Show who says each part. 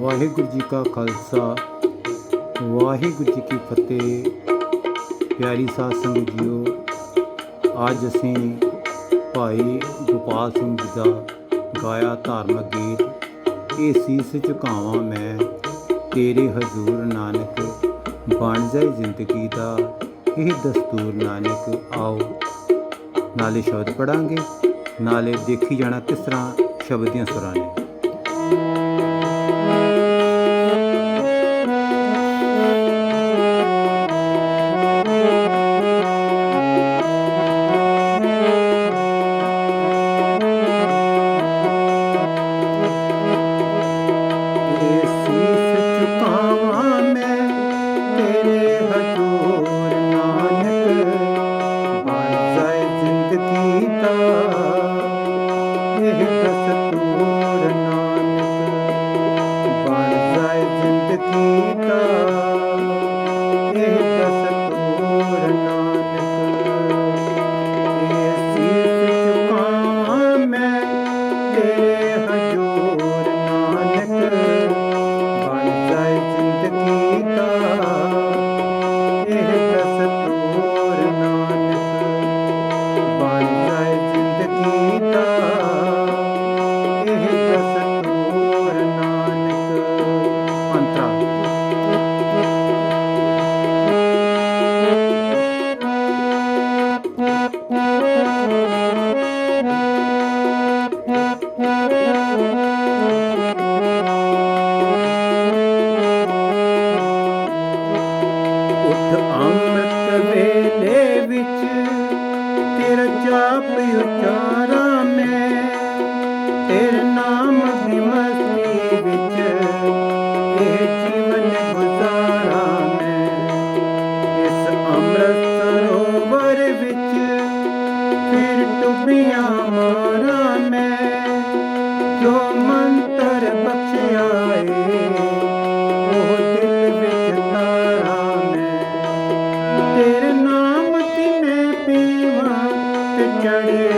Speaker 1: ਵਾਹਿਗੁਰੂ ਜੀ ਕਾ ਖਾਲਸਾ, ਵਾਹਿਗੁਰੂ ਜੀ ਕੀ ਫਤਿਹ। ਪਿਆਰੀ ਸਾਧ ਸੰਗਤ ਜੀਓ, ਅੱਜ ਅਸੀਂ ਭਾਈ ਗੋਪਾਲ ਸਿੰਘ ਜੀ ਦਾ ਗਾਇਆ ਧਾਰਮਿਕ ਗੀਤ, ਇਹ ਸੀਸ ਝੁਕਾਵਾਂ ਮੈਂ, ਤੇਰੇ ਹਜ਼ੂਰ ਨਾਨਕ ਬਣ ਜਾਏ ਜ਼ਿੰਦਗੀ ਦਾ, ਇਹ ਦਸਤੂਰ ਨਾਨਕ ਆਓ। ਨਾਲੇ ਸ਼ਬਦ ਪੜਾਂਗੇ ਨਾਲੇ ਦੇਖੀ ਜਾਣਾ ਕਿਸ ਤਰ੍ਹਾਂ ਸ਼ਬਦ ਦੀਆਂ ਸੁਰਾਂ ਨੇ। ਦਸਤੂਰ ਨਾਨਕ ਬਣ ਜਾਏ ਜ਼ਿੰਦਗੀ ਦਾ ਅਮਰਤ ਅੰਮ੍ਰਿਤ ਵੇਲੇ ਵਿੱਚ ਜਾਪ ਉਚਾਰਾ ਮੈਂ, ਤੇਰਾ ਨਾਮ ਬਿਮਸਤੀ ਵਿੱਚ ਜੀਵਨ ਗੁਜ਼ਾਰਾ ਮੈਂ। ਅੰਮ੍ਰਿਤ ਸਰੋਵਰ ਵਿੱਚ ਫਿਰ ਡੁੱਬਿਆ ಕಡೆ